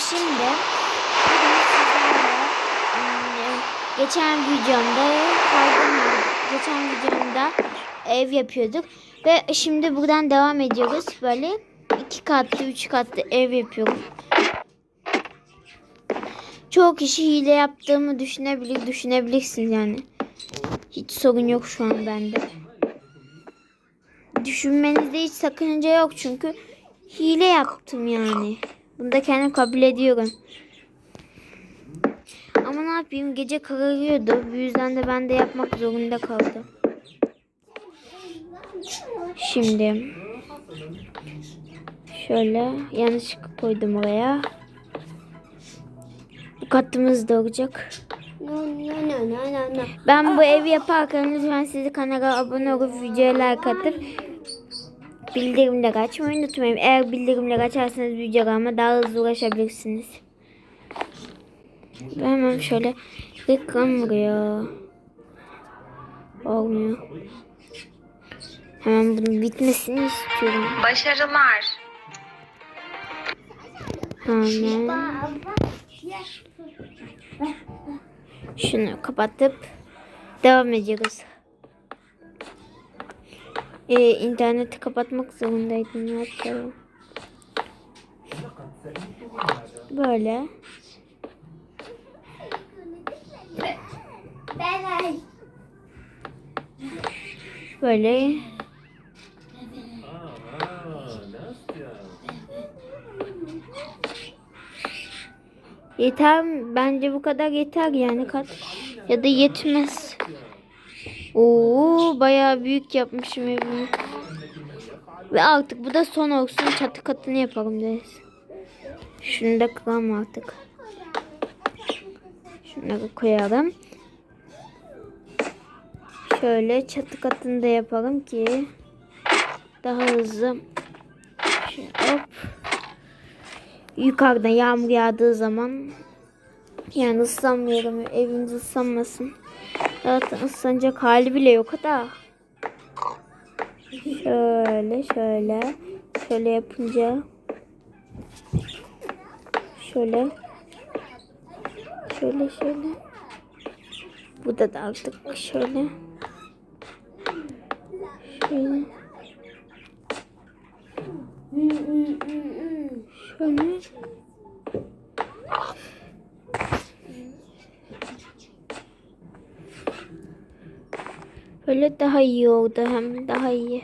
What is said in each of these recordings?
şimdi ım, geçen videomda kaydım geçen videomda ev yapıyorduk ve şimdi buradan devam ediyoruz böyle iki katlı üç katlı ev yapıyorum. Çoğu kişi hile yaptığımı düşünebilir, düşünebilirsiniz yani. Hiç sorun yok şu an bende. Düşünmenizde hiç sakınca yok çünkü hile yaptım yani. Bunu da kendim kabul ediyorum. Ama ne yapayım gece kararıyordu. Bu yüzden de ben de yapmak zorunda kaldım. Şimdi şöyle yanlışlıkla koydum oraya. Bu katımız da olacak. Ben bu evi yaparken lütfen sizi kanala abone olup videoya like atıp bildirimleri açmayı unutmayın. Eğer bildirimleri açarsanız videolarıma daha hızlı ulaşabilirsiniz. Ve hemen şöyle reklam vuruyor. Olmuyor. Hemen bunun bitmesini istiyorum. Başarılar. Hemen şunu kapatıp devam ediyoruz. Ee, interneti kapatmak zorundaydım. Ne? Böyle. Böyle. Yeter? Bence bu kadar yeter yani kat. Ya da yetmez. Oo bayağı büyük yapmışım evimi. Ve artık bu da son olsun. Çatı katını yapalım deriz. Şunu da kıralım artık. Şunları koyalım. Şöyle çatı katını da yapalım ki daha hızlı. Şöyle hop. Yukarıda yağmur yağdığı zaman yani ıslanmayalım. Evimiz ıslanmasın. Zaten ıslanacak hali bile yok da. Şöyle şöyle. Şöyle yapınca. Şöyle. Şöyle şöyle. Bu da da artık şöyle. Şöyle. Şöyle. Böyle daha iyi oldu hem daha iyi.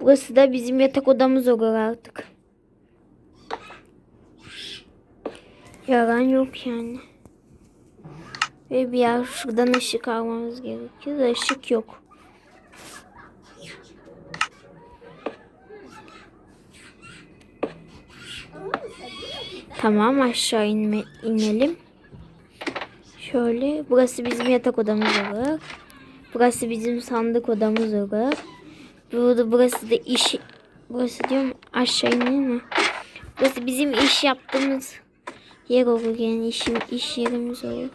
Burası da bizim yatak odamız olur artık. Yalan yok yani. Ve bir yer şuradan ışık almamız gerekiyor da ışık yok. Tamam aşağı inme, inelim. Şöyle burası bizim yatak odamız olur. Burası bizim sandık odamız olur. Burada burası da iş burası diyorum aşağı inelim mi? Burası bizim iş yaptığımız yer olur yani iş, iş yerimiz olur.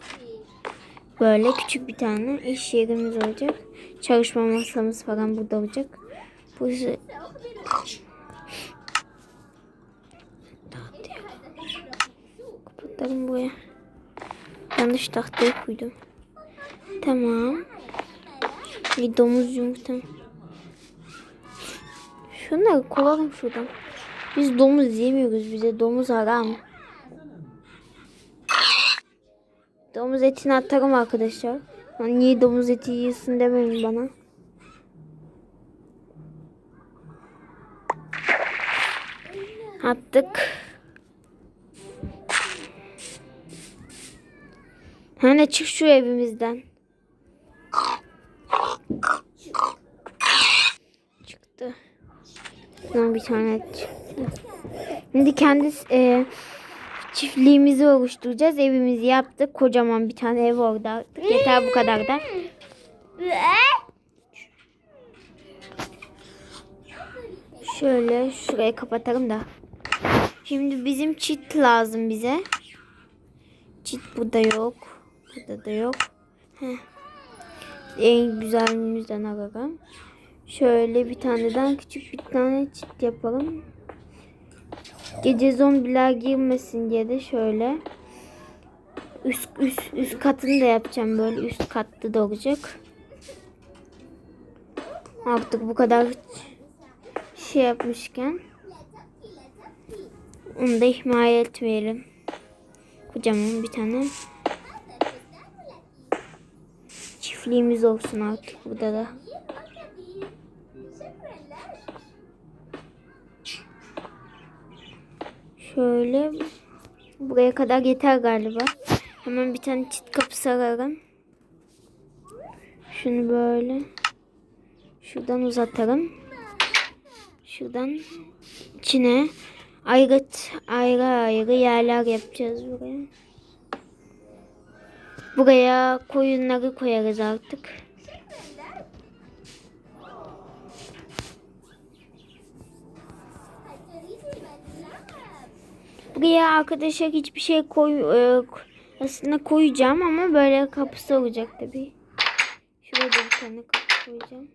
Böyle küçük bir tane iş yerimiz olacak. Çalışma masamız falan burada olacak. Burası Kapatalım buraya. Yanlış tahtayı koydum. Tamam. Bir domuz yumurtam. Şunları kovalım şuradan. Biz domuz yemiyoruz. Bize domuz haram. Domuz etini atarım arkadaşlar. Lan niye domuz eti yiyorsun demeyin bana. Attık. Hani çık şu evimizden. Çıktı. Şuradan bir tane çıktı. Şimdi kendi e, çiftliğimizi oluşturacağız. Evimizi yaptık. Kocaman bir tane ev artık. Yeter bu kadar da. Şöyle şurayı kapatalım da. Şimdi bizim çit lazım bize. Çit burada yok. Burada da yok. Heh. En güzelimizden alalım. Şöyle bir taneden küçük bir tane çit yapalım. Gece zombiler girmesin diye de şöyle üst üst üst katını da yapacağım böyle üst katta da olacak. Artık bu kadar şey yapmışken onu da ihmal etmeyelim. Kocaman bir tane çiftliğimiz olsun artık burada da. Şöyle buraya kadar yeter galiba. Hemen bir tane çit kapısı ararım. Şunu böyle şuradan uzatalım. Şuradan içine ayrı ayrı ayrı yerler yapacağız buraya. Buraya koyunları koyarız artık. Buraya arkadaşlar hiçbir şey koy e, aslında koyacağım ama böyle kapısı olacak tabii. Şurada bir tane kapı koyacağım.